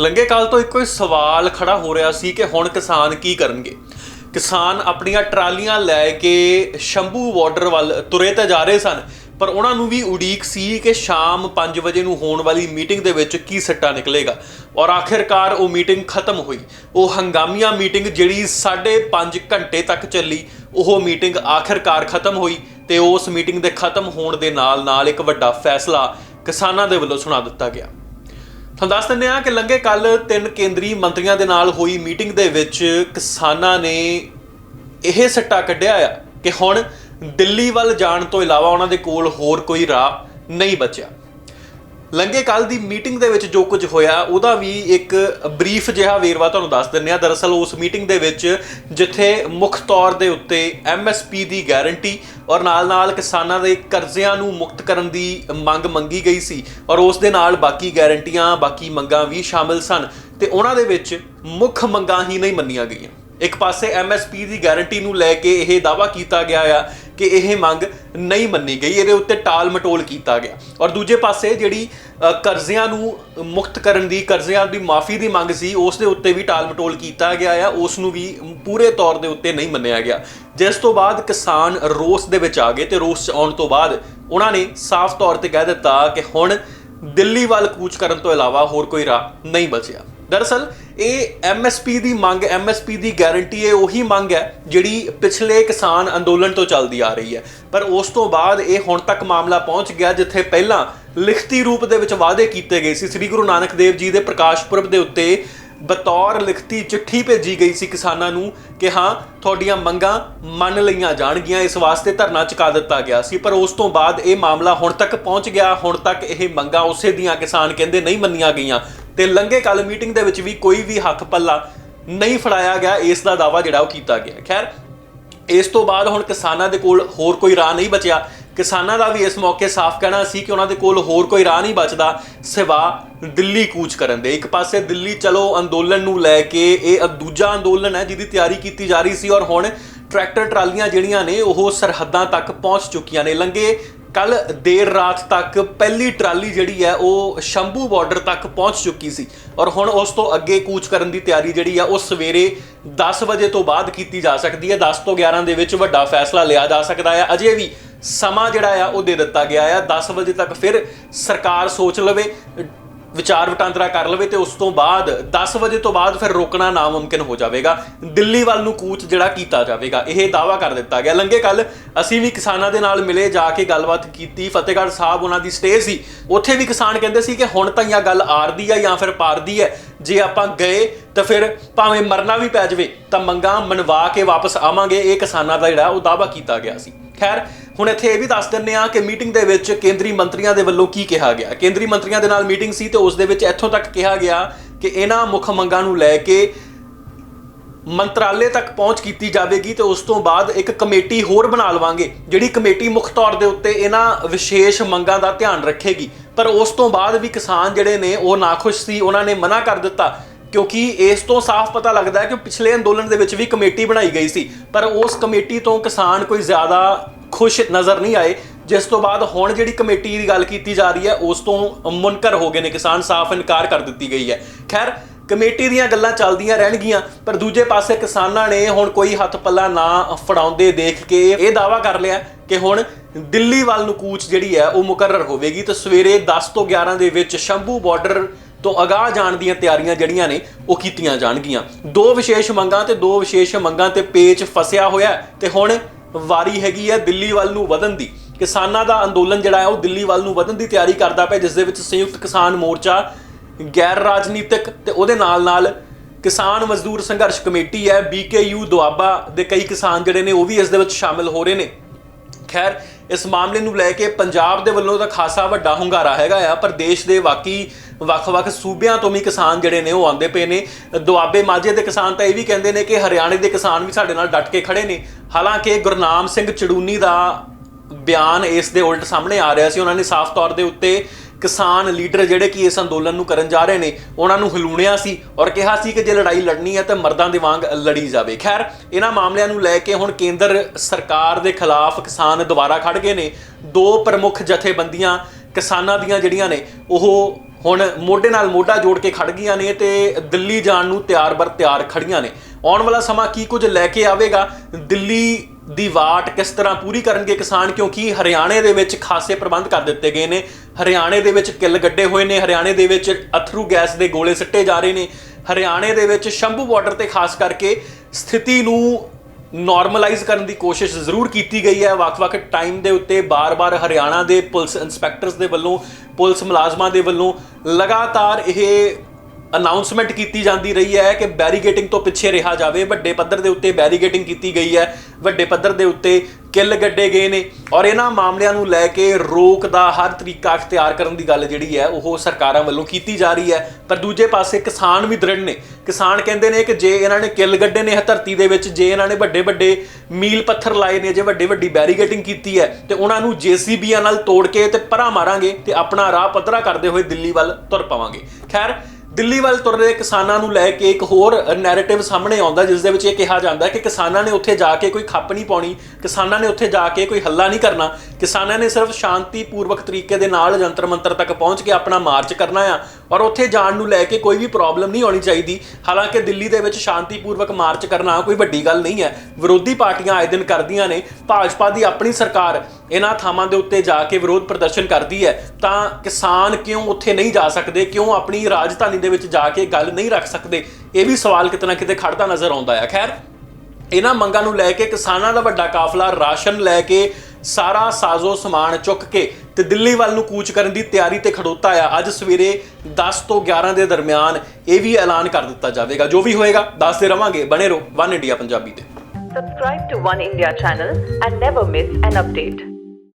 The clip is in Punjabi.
ਲੰਗੇ ਕਾਲ ਤੋਂ ਇੱਕੋ ਹੀ ਸਵਾਲ ਖੜਾ ਹੋ ਰਿਹਾ ਸੀ ਕਿ ਹੁਣ ਕਿਸਾਨ ਕੀ ਕਰਨਗੇ? ਕਿਸਾਨ ਆਪਣੀਆਂ ਟਰਾਲੀਆਂ ਲੈ ਕੇ ਸ਼ੰਭੂ ਬਾਰਡਰ ਵੱਲ ਤੁਰੇ ਤਾਂ ਜਾ ਰਹੇ ਸਨ, ਪਰ ਉਹਨਾਂ ਨੂੰ ਵੀ ਉਡੀਕ ਸੀ ਕਿ ਸ਼ਾਮ 5 ਵਜੇ ਨੂੰ ਹੋਣ ਵਾਲੀ ਮੀਟਿੰਗ ਦੇ ਵਿੱਚ ਕੀ ਸੱਟਾ ਨਿਕਲੇਗਾ। ਔਰ ਆਖਿਰਕਾਰ ਉਹ ਮੀਟਿੰਗ ਖਤਮ ਹੋਈ। ਉਹ ਹੰਗਾਮੀਆਂ ਮੀਟਿੰਗ ਜਿਹੜੀ 5.5 ਘੰਟੇ ਤੱਕ ਚੱਲੀ, ਉਹ ਮੀਟਿੰਗ ਆਖਿਰਕਾਰ ਖਤਮ ਹੋਈ ਤੇ ਉਸ ਮੀਟਿੰਗ ਦੇ ਖਤਮ ਹੋਣ ਦੇ ਨਾਲ ਨਾਲ ਇੱਕ ਵੱਡਾ ਫੈਸਲਾ ਕਿਸਾਨਾਂ ਦੇ ਵੱਲੋਂ ਸੁਣਾ ਦਿੱਤਾ ਗਿਆ। ਤੁਹਾਨੂੰ ਦੱਸ ਦਿੰਦੇ ਹਾਂ ਕਿ ਲੰਘੇ ਕੱਲ ਤਿੰਨ ਕੇਂਦਰੀ ਮੰਤਰੀਆਂ ਦੇ ਨਾਲ ਹੋਈ ਮੀਟਿੰਗ ਦੇ ਵਿੱਚ ਕਿਸਾਨਾਂ ਨੇ ਇਹ ਸੱਟਾ ਕੱਢਿਆ ਆ ਕਿ ਹੁਣ ਦਿੱਲੀ ਵੱਲ ਜਾਣ ਤੋਂ ਇਲਾਵਾ ਉਹਨਾਂ ਦੇ ਕੋਲ ਹੋਰ ਕੋਈ ਰਾਹ ਨਹੀਂ ਬਚਿਆ। ਲੰਘੇ ਕੱਲ ਦੀ ਮੀਟਿੰਗ ਦੇ ਵਿੱਚ ਜੋ ਕੁਝ ਹੋਇਆ, ਉਹਦਾ ਵੀ ਇੱਕ ਬਰੀਫ ਜਿਹਾ ਵੇਰਵਾ ਤੁਹਾਨੂੰ ਦੱਸ ਦਿੰਨੇ ਆ ਦਰਅਸਲ ਉਸ ਮੀਟਿੰਗ ਦੇ ਵਿੱਚ ਜਿੱਥੇ ਮੁੱਖ ਤੌਰ ਦੇ ਉੱਤੇ ਐਮਐਸਪੀ ਦੀ ਗਾਰੰਟੀ ਔਰ ਨਾਲ-ਨਾਲ ਕਿਸਾਨਾਂ ਦੇ ਕਰਜ਼ਿਆਂ ਨੂੰ ਮੁਕਤ ਕਰਨ ਦੀ ਮੰਗ ਮੰਗੀ ਗਈ ਸੀ ਔਰ ਉਸ ਦੇ ਨਾਲ ਬਾਕੀ ਗਾਰੰਟੀਆਂ, ਬਾਕੀ ਮੰਗਾਂ ਵੀ ਸ਼ਾਮਿਲ ਸਨ ਤੇ ਉਹਨਾਂ ਦੇ ਵਿੱਚ ਮੁੱਖ ਮੰਗਾਂ ਹੀ ਨਹੀਂ ਮੰਨੀਆਂ ਗਈਆਂ। ਇੱਕ ਪਾਸੇ ਐਮਐਸਪੀ ਦੀ ਗਾਰੰਟੀ ਨੂੰ ਲੈ ਕੇ ਇਹ ਦਾਵਾ ਕੀਤਾ ਗਿਆ ਆ ਕਿ ਇਹ ਮੰਗ ਨਹੀਂ ਮੰਨੀ ਗਈ, ਇਹਦੇ ਉੱਤੇ ਟਾਲ ਮਟੋਲ ਕੀਤਾ ਗਿਆ। ਔਰ ਦੂਜੇ ਪਾਸੇ ਜਿਹੜੀ ਕਰਜ਼ਿਆਂ ਨੂੰ ਮੁਕਤ ਕਰਨ ਦੀ, ਕਰਜ਼ਿਆਂ ਦੀ ਮਾਫੀ ਦੀ ਮੰਗ ਸੀ, ਉਸ ਦੇ ਉੱਤੇ ਵੀ ਟਾਲ ਮਟੋਲ ਕੀਤਾ ਗਿਆ ਆ, ਉਸ ਨੂੰ ਵੀ ਪੂਰੇ ਤੌਰ ਦੇ ਉੱਤੇ ਨਹੀਂ ਮੰਨਿਆ ਗਿਆ। ਜਿਸ ਤੋਂ ਬਾਅਦ ਕਿਸਾਨ ਰੋਸ ਦੇ ਵਿੱਚ ਆ ਗਏ ਤੇ ਰੋਸ 'ਚ ਆਉਣ ਤੋਂ ਬਾਅਦ ਉਹਨਾਂ ਨੇ ਸਾਫ਼ ਤੌਰ ਤੇ ਕਹਿ ਦਿੱਤਾ ਕਿ ਹੁਣ ਦਿੱਲੀ ਵੱਲ ਕੂਚ ਕਰਨ ਤੋਂ ਇਲਾਵਾ ਹੋਰ ਕੋਈ ਰਾਹ ਨਹੀਂ ਬਚਿਆ। ਦਰਅਸਲ ਇਹ ਐਮਐਸਪੀ ਦੀ ਮੰਗ ਐਮਐਸਪੀ ਦੀ ਗਾਰੰਟੀ ਇਹ ਉਹੀ ਮੰਗ ਹੈ ਜਿਹੜੀ ਪਿਛਲੇ ਕਿਸਾਨ ਅੰਦੋਲਨ ਤੋਂ ਚੱਲਦੀ ਆ ਰਹੀ ਹੈ। ਪਰ ਉਸ ਤੋਂ ਬਾਅਦ ਇਹ ਹੁਣ ਤੱਕ ਮਾਮਲਾ ਪਹੁੰਚ ਗਿਆ ਜਿੱਥੇ ਪਹਿਲਾਂ ਲਿਖਤੀ ਰੂਪ ਦੇ ਵਿੱਚ ਵਾਅਦੇ ਕੀਤੇ ਗਏ ਸੀ। ਸ੍ਰੀ ਗੁਰੂ ਨਾਨਕ ਦੇਵ ਜੀ ਦੇ ਪ੍ਰਕਾਸ਼ ਪੁਰਬ ਦੇ ਉੱਤੇ ਬਤੌਰ ਲਿਖਤੀ ਚਿੱਠੀ ਭੇਜੀ ਗਈ ਸੀ ਕਿਸਾਨਾਂ ਨੂੰ ਕਿ ਹਾਂ, ਤੁਹਾਡੀਆਂ ਮੰਗਾਂ ਮੰਨ ਲਈਆਂ ਜਾਣਗੀਆਂ, ਇਸ ਵਾਸਤੇ ਧਰਨਾ ਚੁਕਾ ਦਿੱਤਾ ਗਿਆ ਸੀ। ਪਰ ਉਸ ਤੋਂ ਬਾਅਦ ਇਹ ਮਾਮਲਾ ਹੁਣ ਤੱਕ ਪਹੁੰਚ ਗਿਆ। ਹੁਣ ਤੱਕ ਇਹ ਮੰਗਾਂ ਉਸੇ ਦੀਆਂ ਕਿਸਾਨ ਕਹਿੰਦੇ ਨਹੀਂ ਮੰਨੀਆਂ ਗਈਆਂ। ਤੇ ਲੰਘੇ ਕੱਲ ਮੀਟਿੰਗ ਦੇ ਵਿੱਚ ਵੀ ਕੋਈ ਵੀ ਹੱਕ ਪੱਲਾ ਨਹੀਂ ਫੜਾਇਆ ਗਿਆ, ਇਸ ਦਾ ਦਾਵਾ ਜਿਹੜਾ ਉਹ ਕੀਤਾ ਗਿਆ। ਖੈਰ, ਇਸ ਤੋਂ ਬਾਅਦ ਹੁਣ ਕਿਸਾਨਾਂ ਦੇ ਕੋਲ ਹੋਰ ਕੋਈ ਰਾਹ ਨਹੀਂ ਬਚਿਆ। ਕਿਸਾਨਾਂ ਦਾ ਵੀ ਇਸ ਮੌਕੇ ਸਾਫ਼ ਕਹਿਣਾ ਸੀ ਕਿ ਉਹਨਾਂ ਦੇ ਕੋਲ ਹੋਰ ਕੋਈ ਰਾਹ ਨਹੀਂ ਬਚਦਾ, ਸਿਵਾ ਦਿੱਲੀ ਕੂਚ ਕਰਨ ਦੇ। ਇੱਕ ਪਾਸੇ ਦਿੱਲੀ ਚਲੋ ਅੰਦੋਲਨ ਨੂੰ ਲੈ ਕੇ ਇਹ ਦੂਜਾ ਅੰਦੋਲਨ ਹੈ ਜਿਹਦੀ ਤਿਆਰੀ ਕੀਤੀ ਜਾ ਰਹੀ ਸੀ ਔਰ ਹੁਣ ਟਰੈਕਟਰ ਟਰਾਲੀਆਂ ਜਿਹੜੀਆਂ ਨੇ ਉਹ ਸਰਹੱਦਾਂ ਤੱਕ ਪਹੁੰਚ ਚੁੱਕੀਆਂ ਨੇ। ਲੰਗੇ ਕੱਲ ਦੇਰ ਰਾਤ ਤੱਕ ਪਹਿਲੀ ਟਰਾਲੀ ਜਿਹੜੀ ਹੈ ਉਹ ਸ਼ੰਭੂ ਬਾਰਡਰ ਤੱਕ ਪਹੁੰਚ ਚੁੱਕੀ ਸੀ। ਔਰ ਹੁਣ ਉਸ ਤੋਂ ਅੱਗੇ ਕੂਚ ਕਰਨ ਦੀ ਤਿਆਰੀ ਜਿਹੜੀ ਆ ਉਹ ਸਵੇਰੇ 10 ਵਜੇ ਤੋਂ ਬਾਅਦ ਕੀਤੀ ਜਾ ਸਕਦੀ ਹੈ। 10 ਤੋਂ 11 ਦੇ ਵਿੱਚ ਵੱਡਾ ਫੈਸਲਾ ਲਿਆ ਜਾ ਸਕਦਾ ਹੈ। ਅਜੇ ਵੀ ਸਮਾਂ ਜਿਹੜਾ ਆ ਉਹ ਦੇ ਦਿੱਤਾ ਗਿਆ ਆ 10 ਵਜੇ ਤੱਕ ਫਿਰ ਸਰਕਾਰ ਸੋਚ ਲਵੇ। ਵਿਚਾਰ ਵਟਾਂਦਰਾ ਕਰ ਲਵੇ ਤੇ ਉਸ ਤੋਂ ਬਾਅਦ 10 ਵਜੇ ਤੋਂ ਬਾਅਦ ਫਿਰ ਰੋਕਣਾ ਨਾਮੁਮਕਿਨ ਹੋ ਜਾਵੇਗਾ। ਦਿੱਲੀ ਵੱਲ ਨੂੰ ਕੂਚ ਜਿਹੜਾ ਕੀਤਾ ਜਾਵੇਗਾ, ਇਹ ਦਾਵਾ ਕਰ ਦਿੱਤਾ ਗਿਆ। ਲੰਗੇ ਕੱਲ ਅਸੀਂ ਵੀ ਕਿਸਾਨਾਂ ਦੇ ਨਾਲ ਮਿਲੇ, ਜਾ ਕੇ ਗੱਲਬਾਤ ਕੀਤੀ। ਫਤਿਹਗੜ੍ਹ ਸਾਹਿਬ ਉਹਨਾਂ ਦੀ ਸਟੇ ਸੀ। ਉੱਥੇ ਵੀ ਕਿਸਾਨ ਕਹਿੰਦੇ ਸੀ ਕਿ ਹੁਣ ਤਾਂ ਇਹ ਗੱਲ ਆਰਦੀ ਆ ਜਾਂ ਫਿਰ ਪਾਰਦੀ ਹੈ ਜੇ ਆਪਾਂ ਗਏ ਤਾਂ ਫਿਰ ਭਾਵੇਂ ਮਰਨਾ ਵੀ ਪੈ ਜਾਵੇ, ਤਾਂ ਮੰਗਾਂ ਮਨਵਾ ਕੇ ਵਾਪਸ ਆਵਾਂਗੇ। ਇਹ ਕਿਸਾਨਾਂ ਦਾ ਜਿਹੜਾ ਉਹ ਦਾਵਾ ਕੀਤਾ ਗਿਆ ਸੀ। ਖੈਰ, ਹੁਣ ਇੱਥੇ ਇਹ ਵੀ ਦੱਸ ਦਿੰਨੇ ਆ ਕਿ ਮੀਟਿੰਗ ਦੇ ਵਿੱਚ ਕੇਂਦਰੀ ਮੰਤਰੀਆਂ ਦੇ ਵੱਲੋਂ ਕੀ ਕਿਹਾ ਗਿਆ? ਕੇਂਦਰੀ ਮੰਤਰੀਆਂ ਦੇ ਨਾਲ ਮੀਟਿੰਗ ਸੀ ਤੇ ਉਸ ਦੇ ਵਿੱਚ ਇੱਥੋਂ ਤੱਕ ਕਿਹਾ ਗਿਆ ਕਿ ਇਹਨਾਂ ਮੁੱਖ ਮੰਗਾਂ ਨੂੰ ਲੈ ਕੇ ਮੰਤਰਾਲੇ ਤੱਕ ਪਹੁੰਚ ਕੀਤੀ ਜਾਵੇਗੀ ਤੇ ਉਸ ਤੋਂ ਬਾਅਦ ਇੱਕ ਕਮੇਟੀ ਹੋਰ ਬਣਾ ਲਵਾਂਗੇ, ਜਿਹੜੀ ਕਮੇਟੀ ਮੁੱਖ ਤੌਰ ਦੇ ਉੱਤੇ ਇਹਨਾਂ ਵਿਸ਼ੇਸ਼ ਮੰਗਾਂ ਦਾ ਧਿਆਨ ਰੱਖੇਗੀ। ਪਰ ਉਸ ਤੋਂ ਬਾਅਦ ਵੀ ਕਿਸਾਨ ਜਿਹੜੇ ਨੇ ਉਹ ਨਾਖੁਸ਼ ਸੀ, ਉਹਨਾਂ ਨੇ ਮਨਾ ਕਰ ਦਿੱਤਾ ਕਿਉਂਕਿ ਇਸ ਤੋਂ ਸਾਫ਼ ਪਤਾ ਲੱਗਦਾ ਹੈ ਕਿ ਪਿਛਲੇ ਅੰਦੋਲਨ ਦੇ ਵਿੱਚ ਵੀ ਕਮੇਟੀ ਬਣਾਈ ਗਈ ਸੀ। ਪਰ ਉਸ ਕਮੇਟੀ ਤੋਂ ਕਿਸਾਨ ਕੋਈ ਜ਼ਿਆਦਾ ਖੁਸ਼ ਨਜ਼ਰ ਨਹੀਂ ਆਏ। ਜਿਸ ਤੋਂ ਬਾਅਦ ਹੁਣ ਜਿਹੜੀ ਕਮੇਟੀ ਦੀ ਗੱਲ ਕੀਤੀ ਜਾ ਰਹੀ ਹੈ, ਉਸ ਤੋਂ ਮੁਨਕਰ ਹੋ ਗਏ ਨੇ ਕਿਸਾਨ, ਸਾਫ਼ ਇਨਕਾਰ ਕਰ ਦਿੱਤੀ ਗਈ ਹੈ। ਖੈਰ, ਕਮੇਟੀ ਦੀਆਂ ਗੱਲਾਂ ਚੱਲਦੀਆਂ ਰਹਿਣਗੀਆਂ, ਪਰ ਦੂਜੇ ਪਾਸੇ ਕਿਸਾਨਾਂ ਨੇ ਹੁਣ ਕੋਈ ਹੱਥ ਪੱਲਾ ਨਾ ਫੜਾਉਂਦੇ ਦੇਖ ਕੇ ਇਹ ਦਾਵਾ ਕਰ ਲਿਆ ਕਿ ਹੁਣ ਦਿੱਲੀ ਵੱਲ ਨੂੰ ਕੂਚ ਜਿਹੜੀ ਹੈ, ਉਹ ਮੁਕਰਰ ਹੋਵੇਗੀ। ਤੇ ਸਵੇਰੇ 10 ਤੋਂ 11 ਦੇ ਵਿੱਚ ਸ਼ੰਭੂ ਬਾਰਡਰ ਤੋਂ ਅਗਾਹ ਜਾਣ ਦੀਆਂ ਤਿਆਰੀਆਂ ਜਿਹੜੀਆਂ ਨੇ, ਉਹ ਕੀਤੀਆਂ ਜਾਣਗੀਆਂ। ਦੋ ਵਿਸ਼ੇਸ਼ ਮੰਗਾਂ ਤੇ ਦੋ ਵਿਸ਼ੇਸ਼ ਮੰਗਾਂ ਤੇ ਪੇਚ ਫਸਿਆ ਹੋਇਆ ਹੈ ਤੇ ਹੁਣ ਵਾਰੀ ਹੈਗੀ ਹੈ ਦਿੱਲੀ ਵੱਲ ਨੂੰ ਵਧਣ ਦੀ। ਕਿਸਾਨਾਂ ਦਾ ਅੰਦੋਲਨ ਜਿਹੜਾ ਹੈ, ਉਹ ਦਿੱਲੀ ਵੱਲ ਨੂੰ ਵਧਣ ਦੀ ਤਿਆਰੀ ਕਰਦਾ ਪਿਆ, ਜਿਸ ਦੇ ਵਿੱਚ ਸੰਯੁਕਤ ਕਿਸਾਨ ਮੋਰਚਾ, ਗੈਰ ਰਾਜਨੀਤਿਕ ਤੇ ਉਹਦੇ ਨਾਲ ਨਾਲ ਕਿਸਾਨ ਮਜ਼ਦੂਰ ਸੰਘਰਸ਼ ਕਮੇਟੀ ਹੈ ਬੀਕੇਯੂ ਦੁਆਬਾ ਦੇ ਕਈ ਕਿਸਾਨ ਜਿਹੜੇ ਨੇ, ਉਹ ਵੀ ਇਸ ਦੇ ਵਿੱਚ ਸ਼ਾਮਿਲ ਹੋ ਰਹੇ ਨੇ। ਖੈਰ, ਇਸ ਮਾਮਲੇ ਨੂੰ ਲੈ ਕੇ ਪੰਜਾਬ ਦੇ ਵੱਲੋਂ ਤਾਂ ਖਾਸਾ ਵੱਡਾ ਹੁੰਗਾਰਾ ਹੈਗਾ ਆ, ਪਰ ਦੇਸ਼ ਦੇ ਬਾਕੀ ਵੱਖ-ਵੱਖ ਸੂਬਿਆਂ ਤੋਂ ਵੀ ਕਿਸਾਨ ਜਿਹੜੇ ਨੇ ਉਹ ਆਉਂਦੇ ਪਏ ਨੇ। ਦੁਆਬੇ ਮਾਝੇ ਦੇ ਕਿਸਾਨ ਤਾਂ ਇਹ ਵੀ ਕਹਿੰਦੇ ਨੇ ਕਿ ਹਰਿਆਣੇ ਦੇ ਕਿਸਾਨ ਵੀ ਸਾਡੇ ਨਾਲ ਡਟ ਕੇ ਖੜੇ ਨੇ। ਹਾਲਾਂਕਿ ਗੁਰਨਾਮ ਸਿੰਘ ਚੜੂਨੀ ਦਾ ਬਿਆਨ ਇਸ ਦੇ ਉਲਟ ਸਾਹਮਣੇ ਆ ਰਿਹਾ ਸੀ। ਉਹਨਾਂ ਨੇ ਸਾਫ਼ ਤੌਰ ਦੇ ਉੱਤੇ ਕਿਸਾਨ ਲੀਡਰ ਜਿਹੜੇ ਕਿ ਇਸ ਅੰਦੋਲਨ ਨੂੰ ਕਰਨ ਜਾ ਰਹੇ ਨੇ, ਉਹਨਾਂ ਨੂੰ ਹਲੂਣਿਆ ਸੀ ਔਰ ਕਿਹਾ ਸੀ ਕਿ ਜੇ ਲੜਾਈ ਲੜਨੀ ਹੈ ਤਾਂ ਮਰਦਾਂ ਦੇ ਵਾਂਗ ਲੜੀ ਜਾਵੇ। ਖੈਰ, ਇਹਨਾਂ ਮਾਮਲਿਆਂ ਨੂੰ ਲੈ ਕੇ ਹੁਣ ਕੇਂਦਰ ਸਰਕਾਰ ਦੇ ਖਿਲਾਫ ਕਿਸਾਨ ਦੁਬਾਰਾ ਖੜ ਗਏ ਨੇ। ਦੋ ਪ੍ਰਮੁੱਖ ਜਥੇਬੰਦੀਆਂ ਕਿਸਾਨਾਂ ਦੀਆਂ ਜਿਹੜੀਆਂ ਨੇ, ਉਹ ਹੁਣ ਮੋਢੇ ਨਾਲ ਮੋਢਾ ਜੋੜ ਕੇ ਖੜ ਗਈਆਂ ਨੇ ਤੇ ਦਿੱਲੀ ਜਾਣ ਨੂੰ ਤਿਆਰ ਬਰ ਤਿਆਰ ਖੜੀਆਂ ਨੇ। ਆਉਣ ਵਾਲਾ ਸਮਾਂ ਕੀ ਕੁਝ ਲੈ ਕੇ ਆਵੇਗਾ? ਦਿੱਲੀ ਦੀ ਵਾਟ ਕਿਸ ਤਰ੍ਹਾਂ ਪੂਰੀ ਕਰਨਗੇ ਕਿਸਾਨ? ਕਿਉਂਕਿ ਹਰਿਆਣੇ ਦੇ ਵਿੱਚ ਖਾਸੇ ਪ੍ਰਬੰਧ ਕਰ ਦਿੱਤੇ ਗਏ ਨੇ। ਹਰਿਆਣੇ ਦੇ ਵਿੱਚ ਕਿੱਲ ਗੱਡੇ ਹੋਏ ਨੇ। ਹਰਿਆਣੇ ਦੇ ਵਿੱਚ ਅਥਰੂ ਗੈਸ ਦੇ ਗੋਲੇ ਸਿੱਟੇ ਜਾ ਰਹੇ ਨੇ। ਹਰਿਆਣੇ ਦੇ ਵਿੱਚ ਸ਼ੰਭੂ ਬਾਰਡਰ ਤੇ ਖਾਸ ਕਰਕੇ ਸਥਿਤੀ ਨੂੰ ਨਾਰਮਲਾਈਜ਼ ਕਰਨ ਦੀ ਕੋਸ਼ਿਸ਼ ਜ਼ਰੂਰ ਕੀਤੀ ਗਈ ਹੈ। ਵੱਖ-ਵੱਖ ਟਾਈਮ ਦੇ ਉੱਤੇ ਬਾਰ-ਬਾਰ ਹਰਿਆਣਾ ਦੇ ਪੁਲਿਸ ਇਨਸਪੈਕਟਰਸ ਦੇ ਵੱਲੋਂ, ਪੁਲਿਸ ਮੁਲਾਜ਼ਮਾਂ ਦੇ ਵੱਲੋਂ ਲਗਾਤਾਰ ਇਹ ਅਨਾਉਂਸਮੈਂਟ ਕੀਤੀ ਜਾਂਦੀ ਰਹੀ ਹੈ ਕਿ ਬੈਰੀਗੇਟਿੰਗ ਤੋਂ ਪਿੱਛੇ ਰਿਹਾ ਜਾਵੇ। ਵੱਡੇ ਪੱਧਰ ਦੇ ਉੱਤੇ ਬੈਰੀਗੇਟਿੰਗ ਕੀਤੀ ਗਈ ਹੈ। ਵੱਡੇ ਪੱਧਰ ਦੇ ਉੱਤੇ ਕਿੱਲ ਗੱਡੇ ਗਏ ਨੇ। ਔਰ ਇਹਨਾਂ ਮਾਮਲਿਆਂ ਨੂੰ ਲੈ ਕੇ ਰੋਕ ਦਾ ਹਰ ਤਰੀਕਾ ਅਖਤਿਆਰ ਕਰਨ ਦੀ ਗੱਲ ਜਿਹੜੀ ਹੈ, ਉਹ ਸਰਕਾਰਾਂ ਵੱਲੋਂ ਕੀਤੀ ਜਾ ਰਹੀ ਹੈ। ਪਰ ਦੂਜੇ ਪਾਸੇ ਕਿਸਾਨ ਵੀ ਦ੍ਰਿੜ ਨੇ। ਕਿਸਾਨ ਕਹਿੰਦੇ ਨੇ ਕਿ ਜੇ ਇਹਨਾਂ ਨੇ ਕਿੱਲ ਗੱਡੇ ਨੇ ਧਰਤੀ ਦੇ ਵਿੱਚ, ਜੇ ਇਹਨਾਂ ਨੇ ਵੱਡੇ ਵੱਡੇ ਮੀਲ ਪੱਥਰ ਲਾਏ ਨੇ, ਜੇ ਵੱਡੇ ਵੱਡੀ ਬੈਰੀਗੇਟਿੰਗ ਕੀਤੀ ਹੈ, ਤੇ ਉਹਨਾਂ ਨੂੰ ਜੀਸੀਬੀਆਂ ਨਾਲ ਤੋੜ ਕੇ ਤੇ ਪਰਾਂ ਮਾਰਾਂਗੇ ਤੇ ਆਪਣਾ ਰਾਹ ਪੱਧਰਾ ਕਰਦੇ ਹੋਏ ਦਿੱਲੀ ਵੱਲ ਤੁਰ ਪਾਵਾਂਗੇ। ਖੈਰ ਦਿੱਲੀ ਵੱਲ ਤੁਰ ਰਹੇ ਕਿਸਾਨਾਂ ਨੂੰ ਲੈ ਕੇ ਇੱਕ ਹੋਰ ਨੈਰੇਟਿਵ ਸਾਹਮਣੇ ਆਉਂਦਾ, ਜਿਸ ਦੇ ਵਿੱਚ ਇਹ ਕਿਹਾ ਜਾਂਦਾ ਹੈ ਕਿ ਕਿਸਾਨਾਂ ਨੇ ਉੱਥੇ ਜਾ ਕੇ ਕੋਈ ਖੱਪ ਨਹੀਂ ਪਾਉਣੀ, ਕਿਸਾਨਾਂ ਨੇ ਉੱਥੇ ਜਾ ਕੇ ਕੋਈ ਹੱਲਾ ਨਹੀਂ ਕਰਨਾ। ਕਿਸਾਨਾਂ ਨੇ ਸਿਰਫ ਸ਼ਾਂਤੀਪੂਰਵਕ ਤਰੀਕੇ ਦੇ ਨਾਲ ਜੰਤਰ ਮੰਤਰ ਤੱਕ ਪਹੁੰਚ ਕੇ ਆਪਣਾ ਮਾਰਚ ਕਰਨਾ ਆ ਔਰ ਉੱਥੇ ਜਾਣ ਨੂੰ ਲੈ ਕੇ ਕੋਈ ਵੀ ਪ੍ਰੋਬਲਮ ਨਹੀਂ ਆਉਣੀ ਚਾਹੀਦੀ। ਹਾਲਾਂਕਿ ਦਿੱਲੀ ਦੇ ਵਿੱਚ ਸ਼ਾਂਤੀਪੂਰਵਕ ਮਾਰਚ ਕਰਨਾ ਕੋਈ ਵੱਡੀ ਗੱਲ ਨਹੀਂ ਹੈ। ਵਿਰੋਧੀ ਪਾਰਟੀਆਂ ਆਏ ਦਿਨ ਕਰਦੀਆਂ ਨੇ। ਭਾਜਪਾ ਦੀ ਆਪਣੀ ਸਰਕਾਰ ਇਹਨਾਂ ਥਾਵਾਂ ਦੇ ਉੱਤੇ ਜਾ ਕੇ ਵਿਰੋਧ ਪ੍ਰਦਰਸ਼ਨ ਕਰਦੀ ਹੈ, ਤਾਂ ਕਿਸਾਨ ਕਿਉਂ ਉੱਥੇ ਨਹੀਂ ਜਾ ਸਕਦੇ? ਕਿਉਂ ਆਪਣੀ ਰਾਜਧਾਨੀ ਦੇ ਵਿੱਚ ਜਾ ਕੇ ਗੱਲ ਨਹੀਂ ਰੱਖ ਸਕਦੇ? ਇਹ ਵੀ ਸਵਾਲ ਕਿਤੇ ਨਾ ਕਿਤੇ ਖੜਦਾ ਨਜ਼ਰ ਆਉਂਦਾ ਹੈ। ਖੈਰ, ਇਹਨਾਂ ਮੰਗਾਂ ਨੂੰ ਲੈ ਕੇ ਕਿਸਾਨਾਂ ਦਾ ਵੱਡਾ ਕਾਫਲਾ ਰਾਸ਼ਨ ਲੈ ਕੇ ਸਾਰਾ ਸਾਜ਼ੋ ਸਮਾਨ ਚੁੱਕ ਕੇ ਤੇ ਦਿੱਲੀ ਵੱਲ ਨੂੰ ਕੂਚ ਕਰਨ ਦੀ ਤਿਆਰੀ ਤੇ ਖੜੋਤਾ ਆ। ਅੱਜ ਸਵੇਰੇ 10 ਤੋਂ 11 ਦੇ ਦਰਮਿਆਨ ਇਹ ਵੀ ਐਲਾਨ ਕਰ ਦਿੱਤਾ ਜਾਵੇਗਾ। ਜੋ ਵੀ ਹੋਏਗਾ, ਦੱਸਦੇ ਰਵਾਂਗੇ। ਬਣੇ ਰਹੋ ਵਨ ਇੰਡੀਆ ਪੰਜਾਬੀ ਤੇ। Subscribe to One India channel and never miss an update.